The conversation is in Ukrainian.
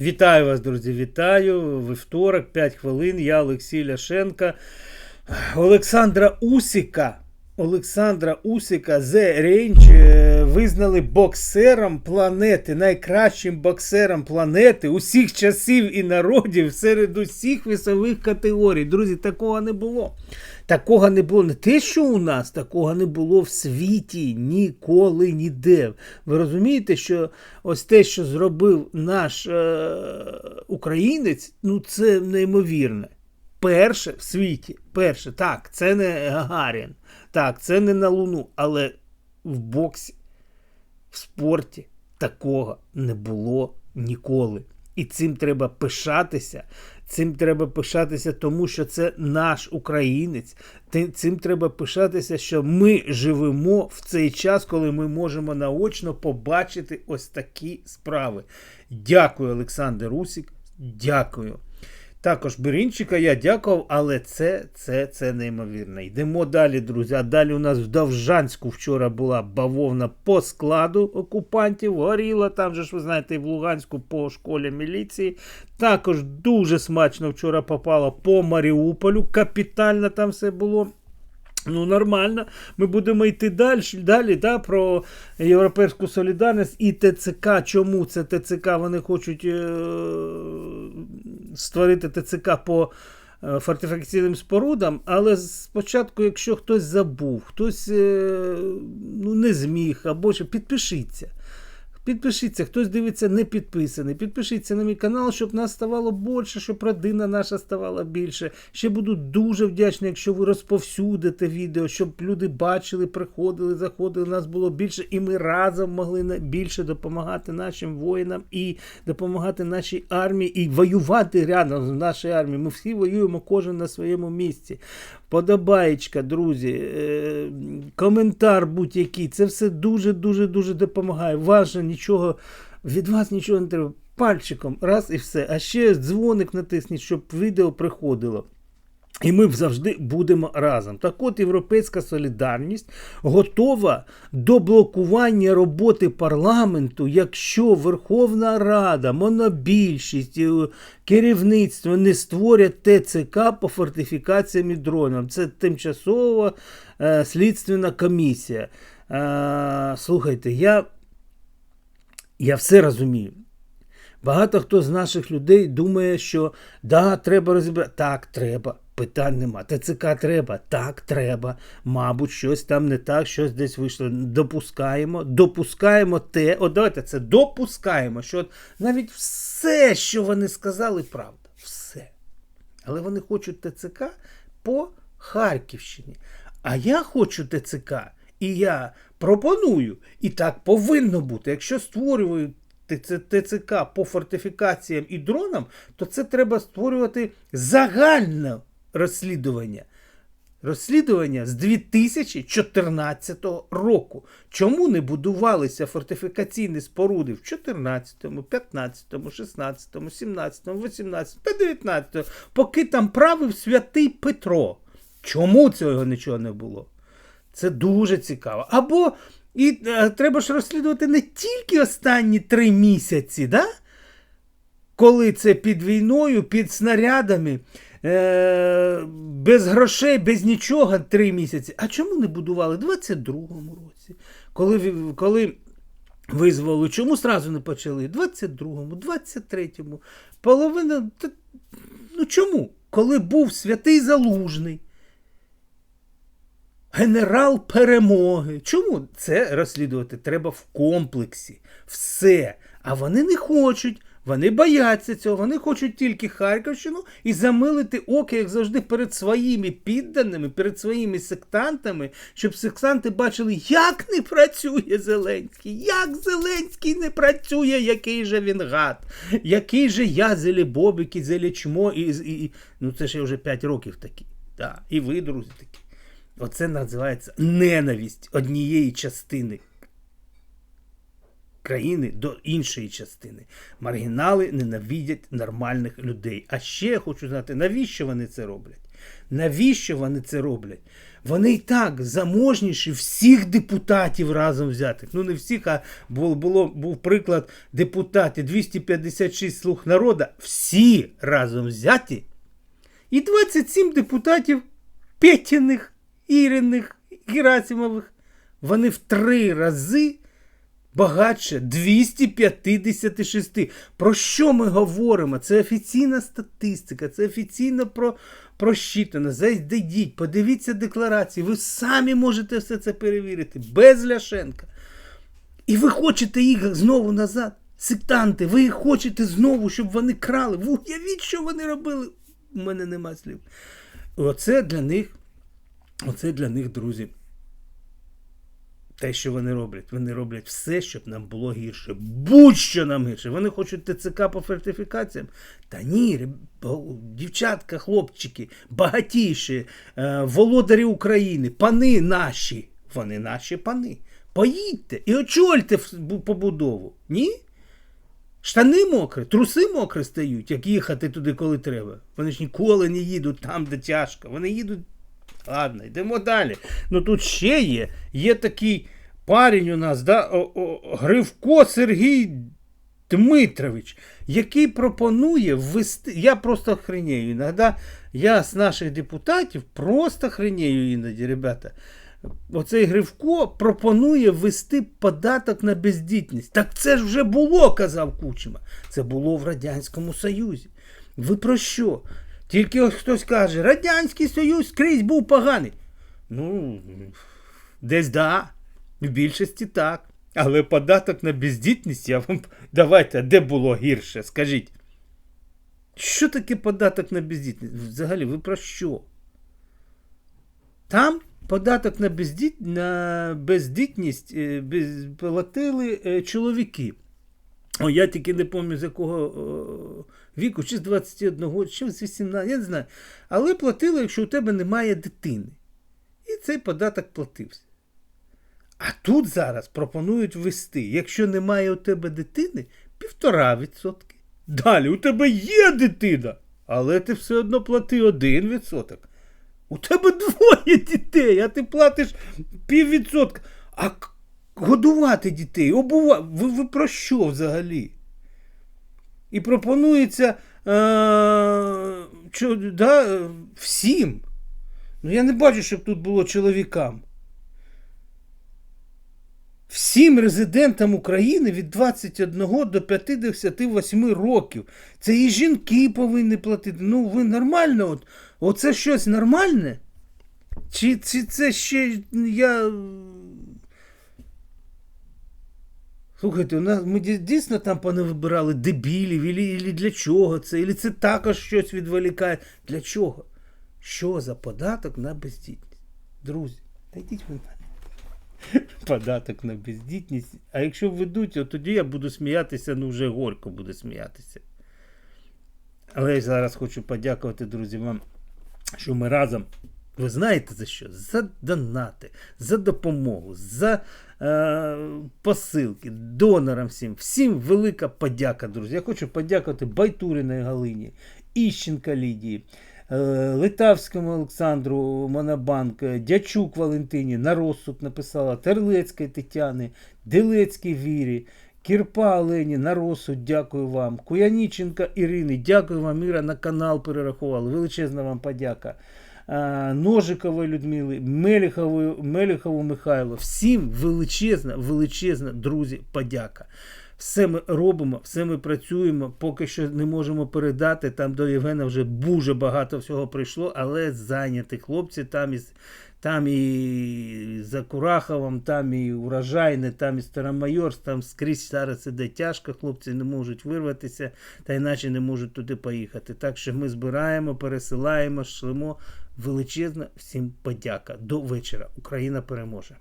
Вітаю вас, друзі! Вітаю! Вівторок, 5 хвилин. Я Олексій Ляшенка. Олександра Усіка. Олександра Усіка The Range е, визнали боксером планети, найкращим боксером планети усіх часів і народів серед усіх вісових категорій. Друзі, такого не було. Такого не було не те, що у нас, такого не було в світі ніколи ніде. Ви розумієте, що ось те, що зробив наш е, українець, ну це неймовірне. Перше в світі, перше, так, це не Гагарін, так, це не на Луну, але в боксі, в спорті такого не було ніколи. І цим треба пишатися. Цим треба пишатися, тому що це наш українець. Цим треба пишатися, що ми живемо в цей час, коли ми можемо наочно побачити ось такі справи. Дякую, Олександр Русік. Дякую. Також Берінчика я дякував, але це, це, це неймовірно. Йдемо далі, друзі. А далі у нас в Довжанську вчора була бавовна по складу окупантів. Горіла там же ж, ви знаєте, і в Луганську по школі міліції. Також дуже смачно вчора попало по Маріуполю. Капітально там все було. Ну, нормально. Ми будемо йти далі, далі да, про Європейську солідарність і ТЦК. Чому це ТЦК? Вони хочуть е- створити ТЦК по е, фортифікаційним спорудам, але спочатку, якщо хтось забув, хтось е- ну, не зміг, або що, підпишіться. Підпишіться, хтось дивиться не підписаний. Підпишіться на мій канал, щоб нас ставало більше, щоб родина наша ставала більше. Ще буду дуже вдячний, якщо ви розповсюдите відео, щоб люди бачили, приходили, заходили, нас було більше, і ми разом могли більше допомагати нашим воїнам і допомагати нашій армії, і воювати рядом з нашою армією. Ми всі воюємо, кожен на своєму місці. Подобаєчка, друзі, е, коментар будь-який. Це все дуже-дуже дуже допомагає. Важно нічого, від вас нічого не треба. Пальчиком, раз і все. А ще дзвоник натисніть, щоб відео приходило. І ми завжди будемо разом. Так от Європейська солідарність готова до блокування роботи парламенту, якщо Верховна Рада, монобільшість, е, керівництво не створять ТЦК по фортифікаціям і дронам. Це тимчасова е, слідственна комісія. Е, слухайте, я, я все розумію. Багато хто з наших людей думає, що да, треба розібрати. Так, треба. Питань нема. ТЦК треба, так, треба. Мабуть, щось там не так, щось десь вийшло. Допускаємо, допускаємо те. От давайте це допускаємо, що навіть все, що вони сказали, правда. Все. Але вони хочуть ТЦК по Харківщині. А я хочу ТЦК, і я пропоную, і так повинно бути. Якщо створюють ТЦК по фортифікаціям і дронам, то це треба створювати загальне розслідування. Розслідування з 2014 року. Чому не будувалися фортифікаційні споруди в 14, 15, 16, 17, 18 та 19, поки там правив святий Петро? Чому цього нічого не було? Це дуже цікаво. Або і е, треба ж розслідувати не тільки останні три місяці, да? коли це під війною, під снарядами, е, без грошей, без нічого три місяці. А чому не будували в 22-му році? Коли, коли визвали, чому зразу не почали? В 22-му, 23-му, половина. Ну чому? Коли був святий Залужний, генерал перемоги. Чому це розслідувати треба в комплексі? Все. А вони не хочуть. Вони бояться цього, вони хочуть тільки Харківщину і замилити око, як завжди, перед своїми підданими, перед своїми сектантами, щоб сектанти бачили, як не працює Зеленський, як Зеленський не працює, який же він гад, який же я зелебобик, зелечмо, і, і, і ну це ж я вже 5 років такий. Да. І ви, друзі, такі. Оце називається ненависть однієї частини країни до іншої частини. Маргінали ненавидять нормальних людей. А ще я хочу знати, навіщо вони це роблять? Навіщо вони це роблять? Вони і так заможніші всіх депутатів разом взятих. Ну, не всіх, а було, було, був приклад депутатів 256 слуг народу, всі разом взяті. І 27 депутатів Петіних, Іриних, Герасимових. Вони в три рази багатше 256. Про що ми говоримо? Це офіційна статистика, це офіційно про, просчитано. Зайдіть, подивіться декларації. Ви самі можете все це перевірити без Ляшенка. І ви хочете їх знову назад. Сектанти, ви хочете знову, щоб вони крали. Ви уявіть, що вони робили. У мене нема слів. Оце для них, оце для них, друзі. Те, що вони роблять, вони роблять все, щоб нам було гірше. Будь-що нам гірше. Вони хочуть ТЦК по фортифікаціям. Та ні, дівчатка, хлопчики, багатіші, е, володарі України, пани наші. Вони наші пани. Поїдьте і очольте побудову. Ні? Штани мокрі, труси мокрі стають, як їхати туди, коли треба. Вони ж ніколи не їдуть там, де тяжко. Вони їдуть. Ладно, йдемо далі. Ну тут ще є. Є такий парень у нас, да, Гривко Сергій Дмитрович, який пропонує ввести. Я просто хренею іноді. Я з наших депутатів просто хренею іноді, ребята. Оцей Гривко пропонує ввести податок на бездітність. Так це ж вже було, казав Кучма. Це було в Радянському Союзі. Ви про що? Тільки ось хтось каже, Радянський Союз скрізь був поганий. Ну, десь да, в більшості так. Але податок на бездітність, я вам. Давайте, де було гірше? Скажіть. Що таке податок на бездітність? Взагалі, ви про що? Там податок на, бездіт... на бездітність е, без... платили е, чоловіки. О, я тільки не пам'ятаю, з якого о, віку, чи з 21, чи з 18, я не знаю. Але платили, якщо у тебе немає дитини. І цей податок платився. А тут зараз пропонують ввести, якщо немає у тебе дитини, 1,5%. Далі у тебе є дитина, але ти все одно плати 1%. У тебе двоє дітей, а ти платиш піввідсотка. А годувати дітей, обува... ви, ви про що взагалі? І пропонується е... чо, да, е, всім. Ну я не бачу, щоб тут було чоловікам. Всім резидентам України від 21 до 58 років. Це і жінки повинні платити. Ну, ви нормально? От, оце щось нормальне? Чи, чи це ще я. Слухайте, у нас ми дійсно там понавибирали дебілів, ілі, ілі для чого це, ілі це також щось відволікає. Для чого? Що за податок на бездітність? Друзі, та йдіть ви на. Податок на бездітність. А якщо введуть, от тоді я буду сміятися, ну вже горько буду сміятися. Але я зараз хочу подякувати, друзі, вам, що ми разом. Ви знаєте за що? За донати, за допомогу, за е, посилки, донорам всім. Всім велика подяка, друзі. Я хочу подякувати Байтуріної Галині, Іщенка Лідії, е, Литавському Олександру Монобанк, е, Дячук Валентині, на розсуд написала, Терлецької Тетяни, Делецькій Вірі. Кірпа Олені, на розсуд, дякую вам. Куяніченка Ірини, дякую вам, Іра, на канал перерахували. Величезна вам подяка. А, Ножикової Людмили, Меліхової, Меліхову Михайло. Всім величезна, величезна, друзі, подяка. Все ми робимо, все ми працюємо, поки що не можемо передати. Там до Євгена вже дуже багато всього прийшло, але зайняті хлопці там із. Там і за Кураховом, там і урожайне, там і Старомайорськ, там скрізь зараз іде тяжко, хлопці не можуть вирватися, та іначе не можуть туди поїхати. Так що ми збираємо, пересилаємо, шлемо. Величезна всім подяка. До вечора. Україна переможе.